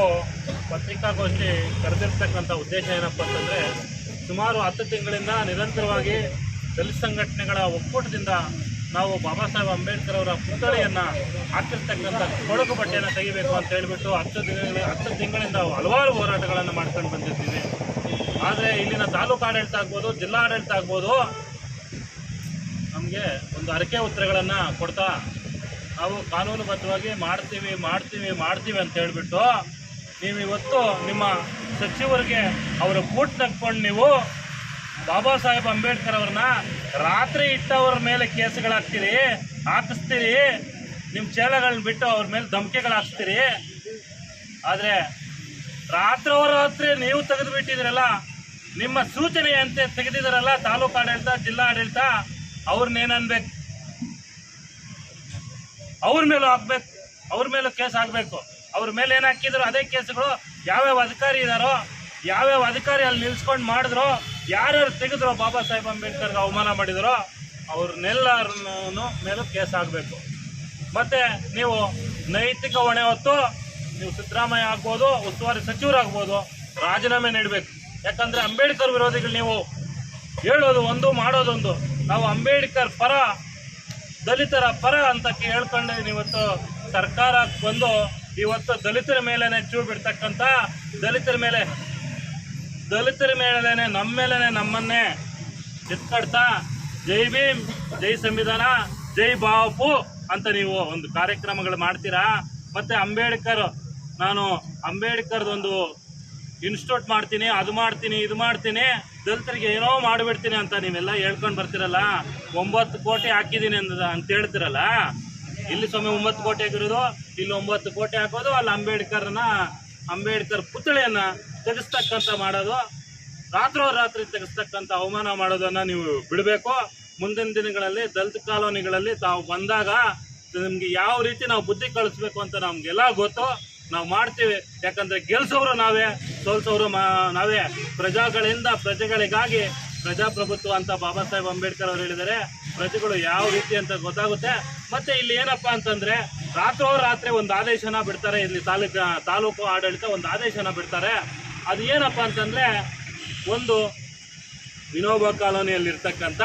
ಪತ್ರಿಕಾಗೋಷ್ಠಿ ಕರೆದಿರ್ತಕ್ಕಂಥ ಉದ್ದೇಶ ಏನಪ್ಪ ಅಂತಂದರೆ, ಸುಮಾರು ಹತ್ತು ತಿಂಗಳಿಂದ ನಿರಂತರವಾಗಿ ದಲಿತ ಸಂಘಟನೆಗಳ ಒಕ್ಕೂಟದಿಂದ ನಾವು ಬಾಬಾ ಸಾಹೇಬ್ ಅಂಬೇಡ್ಕರ್ ಅವರ ಪುತ್ಥಳಿಯನ್ನು ಹಾಕಿರ್ತಕ್ಕಂಥ ಕೊಳಕು ಬಟ್ಟೆಯನ್ನು ತೆಗಿಬೇಕು ಅಂತ ಹೇಳಿಬಿಟ್ಟು ಹತ್ತು ದಿನಗಳ, ಹತ್ತು ತಿಂಗಳಿಂದ ಹಲವಾರು ಹೋರಾಟಗಳನ್ನು ಮಾಡ್ಕೊಂಡು ಬಂದಿದ್ದೀವಿ. ಆದರೆ ಇಲ್ಲಿನ ತಾಲೂಕು ಆಡಳಿತ ಆಗ್ಬೋದು, ಜಿಲ್ಲಾ ಆಡಳಿತ ಆಗ್ಬೋದು, ನಮಗೆ ಒಂದು ಅರಕೆ ಉತ್ತರಗಳನ್ನು ಕೊಡ್ತಾ ನಾವು ಕಾನೂನುಬದ್ಧವಾಗಿ ಮಾಡ್ತೀವಿ ಮಾಡ್ತೀವಿ ಮಾಡ್ತೀವಿ ಅಂತ ಹೇಳ್ಬಿಟ್ಟು ನೀವು ಇವತ್ತು ನಿಮ್ಮ ಸಚಿವರಿಗೆ ಅವರ ಬೂಟ್ ತಕ್ಕೊಂಡು ನೀವು ಬಾಬಾ ಸಾಹೇಬ್ ಅಂಬೇಡ್ಕರ್ ಅವ್ರನ್ನ ರಾತ್ರಿ ಇಟ್ಟವ್ರ ಮೇಲೆ ಕೇಸುಗಳಾಗ್ತೀರಿ ಹಾಕಿಸ್ತೀರಿ ನಿಮ್ಮ ಚೇಲಗಳನ್ನ ಬಿಟ್ಟು ಅವ್ರ ಮೇಲೆ ಧಮಕಿಗಳು ಹಾಕ್ಸ್ತೀರಿ ಆದರೆ ರಾತ್ರಿ ರಾತ್ರಿ ನೀವು ತೆಗೆದು ಬಿಟ್ಟಿದ್ದೀರಲ್ಲ ನಿಮ್ಮ ಸೂಚನೆಯಂತೆ ತೆಗೆದಿದ್ದಾರಲ್ಲ ತಾಲೂಕು ಆಡಳಿತ, ಜಿಲ್ಲಾ ಆಡಳಿತ, ಅವ್ರನ್ನೇನನ್ಬೇಕು? ಅವ್ರ ಮೇಲೂ ಹಾಕ್ಬೇಕು ಅವ್ರ ಮೇಲೂ ಕೇಸ್ ಆಗಬೇಕು. ಅವ್ರ ಮೇಲೆ ಏನು ಹಾಕಿದ್ರು ಅದೇ ಕೇಸ್ಗಳು. ಯಾವ್ಯಾವ ಅಧಿಕಾರಿ ಇದಾರೋ, ಯಾವ್ಯಾವ ಅಧಿಕಾರಿ ಅಲ್ಲಿ ನಿಲ್ಸ್ಕೊಂಡು ಮಾಡಿದ್ರು, ಯಾರ್ಯಾರು ತೆಗೆದ್ರು ಬಾಬಾ ಸಾಹೇಬ್ ಅಂಬೇಡ್ಕರ್ಗೆ ಅವಮಾನ ಮಾಡಿದ್ರು ಅವ್ರನ್ನೆಲ್ಲರನ್ನೂ ಮೇಲೂ ಕೇಸ್ ಆಗಬೇಕು. ಮತ್ತೆ ನೀವು ನೈತಿಕ ಹೊಣೆ ಹೊತ್ತು ನೀವು ಸಿದ್ದರಾಮಯ್ಯ ಆಗ್ಬೋದು, ಉಸ್ತುವಾರಿ ಸಚಿವರಾಗ್ಬೋದು ರಾಜೀನಾಮೆ ನೀಡಬೇಕು. ಯಾಕಂದ್ರೆ ಅಂಬೇಡ್ಕರ್ ವಿರೋಧಿಗಳು ನೀವು ಹೇಳೋದು ಒಂದು, ಮಾಡೋದೊಂದು. ನಾವು ಅಂಬೇಡ್ಕರ್ ಪರ ದಲಿತರ ಪರ ಅಂತ ಹೇಳ್ಕೊಂಡು ಇವತ್ತು ಸರ್ಕಾರ ಬಂದು ಇವತ್ತು ದಲಿತರ ಮೇಲೇ ಚೂ ಬಿಡ್ತಕ್ಕಂಥ ದಲಿತರ ಮೇಲೆ ದಲಿತರ ಮೇಲೇನೆ ನಮ್ಮ ಮೇಲೇ ನಮ್ಮನ್ನೇ ಎತ್ಕಡ್ತಾ ಜೈ ಭೀಮ್, ಜೈ ಸಂವಿಧಾನ, ಜೈ ಬಾಪು ಅಂತ ನೀವು ಒಂದು ಕಾರ್ಯಕ್ರಮಗಳು ಮಾಡ್ತೀರಾ? ಮತ್ತೆ ಅಂಬೇಡ್ಕರ್, ನಾನು ಅಂಬೇಡ್ಕರ್ದೊಂದು ಇನ್ಸ್ಟಿಟ್ಯೂಟ್ ಮಾಡ್ತೀನಿ, ಅದು ಮಾಡ್ತೀನಿ, ಇದು ಮಾಡ್ತೀನಿ, ದಲಿತರಿಗೆ ಏನೋ ಮಾಡಿಬಿಡ್ತೀನಿ ಅಂತ ನೀವೆಲ್ಲ ಹೇಳ್ಕೊಂಡು ಬರ್ತೀರಲ್ಲ? ಒಂಬತ್ತು ಕೋಟಿ ಹಾಕಿದ್ದೀನಿ ಅಂತ ಅಂತ ಹೇಳ್ತಿರಲ್ಲ? ಇಲ್ಲಿ ಸ್ವಾಮಿ ಒಂಬತ್ತು ಕೋಟಿ ಹಾಕಿರೋದು, ಇಲ್ಲಿ ಒಂಬತ್ತು ಕೋಟಿ ಹಾಕೋದು, ಅಲ್ಲಿ ಅಂಬೇಡ್ಕರ್ನ ಅಂಬೇಡ್ಕರ್ ಪುತ್ಥಳಿಯನ್ನ ತೆಗೆಸ್ತಕ್ಕಂಥ ಮಾಡೋದು. ರಾತ್ರೋ ರಾತ್ರಿ ತೆಗೆಸ್ತಕ್ಕಂಥ ಅವಮಾನ ಮಾಡೋದನ್ನ ನೀವು ಬಿಡಬೇಕು. ಮುಂದಿನ ದಿನಗಳಲ್ಲಿ ದಲಿತ ಕಾಲೋನಿಗಳಲ್ಲಿ ತಾವು ಬಂದಾಗ ನಿಮಗೆ ಯಾವ ರೀತಿ ನಾವು ಬುದ್ಧಿ ಕಳಿಸ್ಬೇಕು ಅಂತ ನಮಗೆಲ್ಲ ಗೊತ್ತು. ನಾವು ಮಾಡ್ತೀವಿ. ಯಾಕಂದ್ರೆ ಗೆಲ್ಸೋರು ನಾವೇ ಸೋಲ್ಸೋರು ನಾವೇ. ಪ್ರಜಾಗಳಿಂದ ಪ್ರಜೆಗಳಿಗಾಗಿ ಪ್ರಜಾಪ್ರಭುತ್ವ ಅಂತ ಬಾಬಾ ಸಾಹೇಬ್ ಅಂಬೇಡ್ಕರ್ ಅವರು ಹೇಳಿದ್ದಾರೆ. ಪ್ರಜೆಗಳು ಯಾವ ರೀತಿ ಅಂತ ಗೊತ್ತಾಗುತ್ತೆ. ಮತ್ತೆ ಇಲ್ಲಿ ಏನಪ್ಪ ಅಂತಂದ್ರೆ, ರಾತ್ರೋ ರಾತ್ರಿ ಒಂದು ಆದೇಶನ ಬಿಡ್ತಾರೆ. ಇಲ್ಲಿ ತಾಲೂಕು ತಾಲೂಕು ಆಡಳಿತ ಒಂದು ಆದೇಶನ ಬಿಡ್ತಾರೆ. ಅದು ಏನಪ್ಪ ಅಂತಂದ್ರೆ, ಒಂದು ವಿನೋಬ ಕಾಲೋನಿಯಲ್ಲಿರ್ತಕ್ಕಂಥ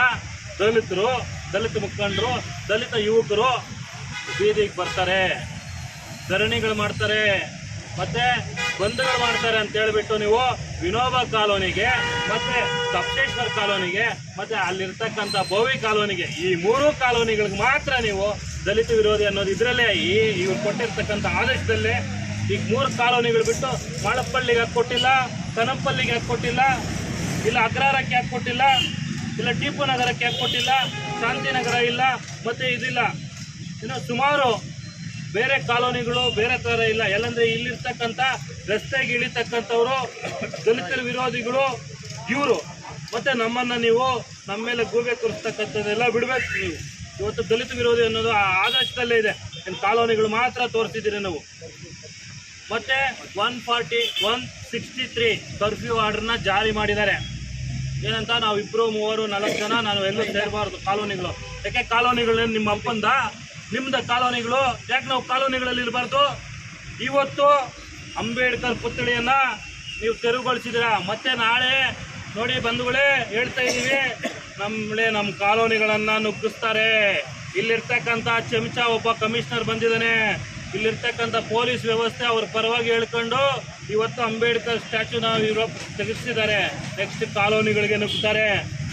ದಲಿತರು, ದಲಿತ ಮುಖಂಡರು, ದಲಿತ ಯುವಕರು ಬೀದಿಗೆ ಬರ್ತಾರೆ. ಧರಣಿಗಳು ಮಾಡ್ತಾರೆ, ಮತ್ತೆ ಬಂದ್ಗಳು ಮಾಡ್ತಾರೆ ಅಂತ ಹೇಳ್ಬಿಟ್ಟು ನೀವು ವಿನೋಬ ಕಾಲೋನಿಗೆ, ಮತ್ತೆ ಸಪ್ತೇಶ್ವರ ಕಾಲೋನಿಗೆ, ಮತ್ತೆ ಅಲ್ಲಿರ್ತಕ್ಕಂಥ ಭೋವಿ ಕಾಲೋನಿಗೆ, ಈ ಮೂರು ಕಾಲೋನಿಗಳಿಗೆ ಮಾತ್ರ ನೀವು ದಲಿತ ವಿರೋಧಿ ಅನ್ನೋದು ಇದರಲ್ಲೇ, ಈ ಇವ್ರು ಕೊಟ್ಟಿರ್ತಕ್ಕಂಥ ಆದೇಶದಲ್ಲೇ ಈಗ ಮೂರು ಕಾಲೋನಿಗಳು ಬಿಟ್ಟು ಮಾಳಪ್ಪಳ್ಳಿಗೆ ಯಾಕೆ ಕೊಟ್ಟಿಲ್ಲ, ಕನಂಪಲ್ಲಿಗೆ ಕೊಟ್ಟಿಲ್ಲ, ಇಲ್ಲ ಅಗ್ರಹಾರಕ್ಕೆ ಯಾಕೆ ಕೊಟ್ಟಿಲ್ಲ, ಇಲ್ಲ ಟಿಪ್ಪು ನಗರಕ್ಕೆ ಯಾಕೆ ಕೊಟ್ಟಿಲ್ಲ, ಶಾಂತಿನಗರ ಇಲ್ಲ, ಮತ್ತೆ ಇದಿಲ್ಲ. ಇನ್ನು ಸುಮಾರು ಬೇರೆ ಕಾಲೋನಿಗಳು ಬೇರೆ ಥರ ಇಲ್ಲ. ಎಲ್ಲಂದ್ರೆ ಇಲ್ಲಿರ್ತಕ್ಕಂಥ ರಸ್ತೆಗೆ ಇಳಿತಕ್ಕಂಥವ್ರು, ದಲಿತರ ವಿರೋಧಿಗಳು, ಇವರು. ಮತ್ತೆ ನಮ್ಮನ್ನ ನೀವು ನಮ್ಮ ಮೇಲೆ ಗೂಬೆ ತೋರಿಸ್ತಕ್ಕಂಥದ್ದೆಲ್ಲ ಬಿಡ್ಬೇಕು ನೀವು. ಇವತ್ತು ದಲಿತ ವಿರೋಧಿ ಅನ್ನೋದು ಆ ಆದರ್ಶದಲ್ಲೇ ಇದೆ. ಇನ್ನು ಕಾಲೋನಿಗಳು ಮಾತ್ರ ತೋರಿಸಿದ್ದೀರಿ ನಾವು. ಮತ್ತೆ one forty one sixty three curfew ಆರ್ಡ್ರನ್ನ ಜಾರಿ ಮಾಡಿದ್ದಾರೆ. ಏನಂತ ನಾವು ಇಬ್ಬರು ಮೂವರು, ನಾಲ್ಕು ಜನ, ನಾನು ಎಲ್ಲೂ ಸೇರಬಾರ್ದು ಕಾಲೋನಿಗಳು. ಯಾಕೆ ಕಾಲೋನಿಗಳು ನಿಮ್ಮ ಅಪ್ಪಂದ ನಿಮ್ದ ಕಾಲೋನಿಗಳು, ಯಾಕೆ ನಾವು ಕಾಲೋನಿಗಳಲ್ಲಿ ಇರಬಾರ್ದು? ಇವತ್ತು ಅಂಬೇಡ್ಕರ್ ಪುತ್ಥಳಿಯನ್ನ ನೀವು ತೆರವುಗೊಳಿಸಿದಿರ ಮತ್ತೆ ನಾಳೆ ನೋಡಿ ಬಂಧುಗಳೇ, ಹೇಳ್ತಾ ಇದ್ದೀವಿ ನಮ್ಮಳೆ ನಮ್ಮ ಕಾಲೋನಿಗಳನ್ನ ನುಗ್ಗಿಸ್ತಾರೆ. ಇಲ್ಲಿರ್ತಕ್ಕಂಥ ಚಮಚ ಒಬ್ಬ ಕಮಿಷನರ್ ಬಂದಿದ್ದಾನೆ. ಇಲ್ಲಿರ್ತಕ್ಕಂಥ ಪೊಲೀಸ್ ವ್ಯವಸ್ಥೆ ಅವ್ರ ಪರವಾಗಿ ಹೇಳ್ಕೊಂಡು ಇವತ್ತು ಅಂಬೇಡ್ಕರ್ ಸ್ಟ್ಯಾಚ್ಯೂನ ಯುರೋಪ್ ತೆಗೆಸಿದ್ದಾರೆ. ನೆಕ್ಸ್ಟ್ ಕಾಲೋನಿಗಳಿಗೆ ನುಗ್ತಾರೆ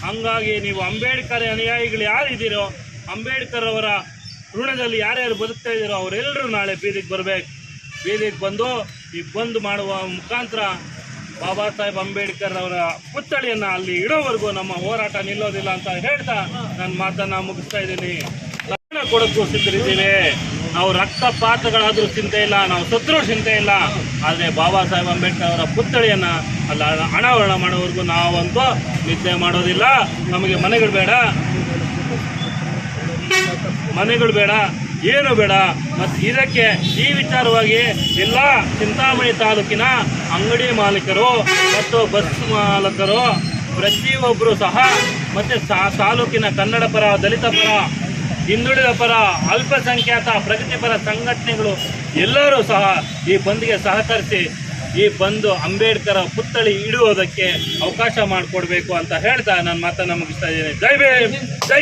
ಹಂಗಾಗಿ ನೀವು ಅಂಬೇಡ್ಕರ್ ಅನುಯಾಯಿಗಳು ಯಾರಿದ್ದೀರೋ, ಅಂಬೇಡ್ಕರ್ ಅವರ ಋಣದಲ್ಲಿ ಯಾರ್ಯಾರು ಬದುಕ್ತಾ ಇದ್ದೀರೋ ಅವರೆಲ್ಲರೂ ನಾಳೆ ಬೀದಿಗೆ ಬರಬೇಕು. ಬೀದಿಗೆ ಬಂದು ಈ ಬಂದ್ ಮಾಡುವ ಮುಖಾಂತರ ಬಾಬಾ ಸಾಹೇಬ್ ಅಂಬೇಡ್ಕರ್ ಅವರ ಪುತ್ಥಳಿಯನ್ನು ಅಲ್ಲಿ ಇಡೋವರೆಗೂ ನಮ್ಮ ಹೋರಾಟ ನಿಲ್ಲೋದಿಲ್ಲ ಅಂತ ಹೇಳ್ತಾ ನನ್ನ ಮಾತನ್ನ ಮುಗಿಸ್ತಾ ಇದ್ದೀನಿ. ಲಕ್ಷಣ ಕೊಡೋಕ್ಕೂ ಸಿದ್ಧರಿದ್ದೀವಿ. ನಾವು ರಕ್ತಪಾತಗಳಾದರೂ ಚಿಂತೆ ಇಲ್ಲ, ನಾವು ಸತ್ರು ಚಿಂತೆ ಇಲ್ಲ. ಆದರೆ ಬಾಬಾ ಸಾಹೇಬ್ ಅಂಬೇಡ್ಕರ್ ಅವರ ಪುತ್ಥಳಿಯನ್ನು ಅಲ್ಲ ಅನಾವರಣ ಮಾಡೋವರೆಗೂ ನಾವಂತೂ ನಿದ್ದೆ ಮಾಡೋದಿಲ್ಲ. ನಮಗೆ ಮನೆಗಳು ಬೇಡ. ಮನೆಗಳು ಬೇಡ, ಏನು ಬೇಡ, ಮತ್ತು ಇದಕ್ಕೆ ಈ ವಿಚಾರವಾಗಿ ಎಲ್ಲ ಚಿಂತಾಮಣಿ ತಾಲೂಕಿನ ಅಂಗಡಿ ಮಾಲೀಕರು ಮತ್ತು ಬಸ್ ಮಾಲಕರು ಪ್ರತಿಯೊಬ್ಬರು ಸಹ ಮತ್ತು ತಾಲೂಕಿನ ಕನ್ನಡ ಪರ, ದಲಿತ ಪರ, ಹಿಂದುಳಿದ ಪರ, ಅಲ್ಪಸಂಖ್ಯಾತ ಪ್ರಗತಿಪರ ಸಂಘಟನೆಗಳು ಎಲ್ಲರೂ ಸಹ ಈ ಬಂದ್ಗೆ ಸಹಕರಿಸಿ ಈ ಬಂದು ಅಂಬೇಡ್ಕರ್ ಪುತ್ಥಳಿ ಇಡುವುದಕ್ಕೆ ಅವಕಾಶ ಮಾಡಿಕೊಡ್ಬೇಕು ಅಂತ ಹೇಳ್ತಾ ನಾನು ಮಾತನ್ನ ಮುಗಿಸ್ತಾ ಇದ್ದೀನಿ. ಜೈ ಭೀಮ್, ಜೈ